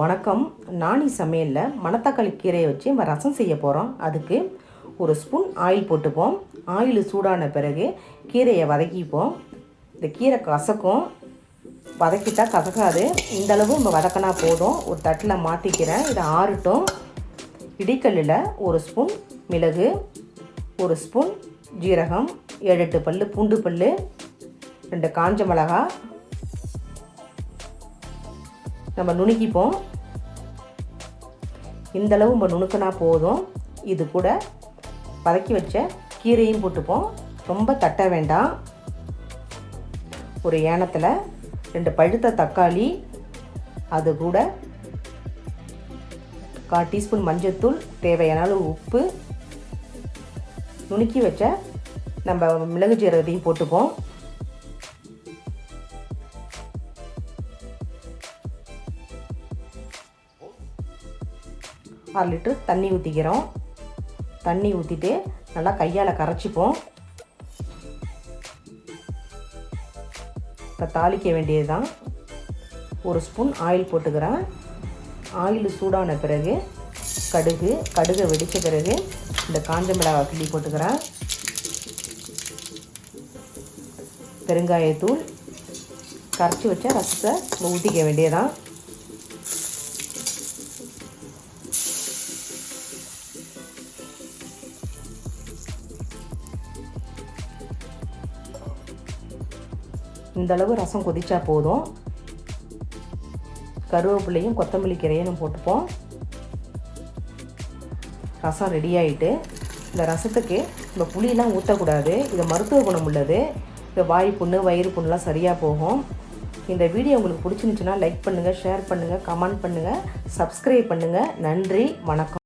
வணக்கம். நாணி சமையலில் மணத்தக்காளி கீரையை வச்சு நம்ம ரசம் செய்ய போகிறோம் அதுக்கு ஒரு ஸ்பூன் ஆயில் போட்டுப்போம். ஆயில் சூடான பிறகு கீரையை வதக்கிப்போம். இந்த கீரை கசக்கும். வதக்கிட்டா கசக்காது. இந்த அளவு நம்ம வதக்கினா போதும். ஒரு தட்டில் மாற்றிக்கிறேன் இதை ஆறட்டும். இடிக்கல்லில் ஒரு ஸ்பூன் மிளகு ஒரு ஸ்பூன் ஜீரகம் ஏழு எட்டு பல் பூண்டு பல் ரெண்டு காஞ்ச மிளகாய் நம்ம நுணுக்கிப்போம். இந்தளவு நம்ம நுணுக்கினா போதும். இது கூட வதக்கி வச்ச கீரையும் போட்டுப்போம். ரொம்ப தட்ட வேண்டாம். ஒரு ஏனத்தில் ரெண்டு பழுத்த தக்காளி அது கூட கால் டீஸ்பூன் மஞ்சத்தூள் தேவையான அளவு உப்பு. நுணுக்கி வச்ச நம்ம மிளகு ஜீரகத்தையும் போட்டுப்போம். அரை லிட்டர் தண்ணி ஊற்றிக்கிறோம் தண்ணி ஊற்றிட்டு நல்லா கையால் கரைச்சிப்போம். இப்போ தாளிக்க வேண்டியது தான் ஒரு ஸ்பூன் ஆயில் போட்டுக்கிறேன். ஆயில் சூடான பிறகு கடுகு கடுகை வெடித்த பிறகு இந்த காஞ்ச மிளகாய் கிள்ளி போட்டுக்கிறேன். பெருங்காயத்தூள் கரைச்சி வச்ச ரசத்தை ஊற்றிக்க வேண்டியதான் இந்த அளவு ரசம் கொதிச்சா போதும். கருவேப்பிலையும் கொத்தமல்லி கீரையும் போட்டுப்போம். ரசம் ரெடி ஆகிட்டு இந்த ரசத்துக்கு இந்த புளியெலாம் ஊற்றக்கூடாது இது மருத்துவ குணம் உள்ளது. இந்த வாய் புண்ணு வயிறு புண்ணுலாம் சரியாக போகும். இந்த வீடியோ உங்களுக்கு பிடிச்சிருந்துச்சுன்னா லைக் பண்ணுங்கள் ஷேர் பண்ணுங்கள் கமெண்ட் பண்ணுங்கள் சப்ஸ்கிரைப் பண்ணுங்கள் நன்றி வணக்கம்.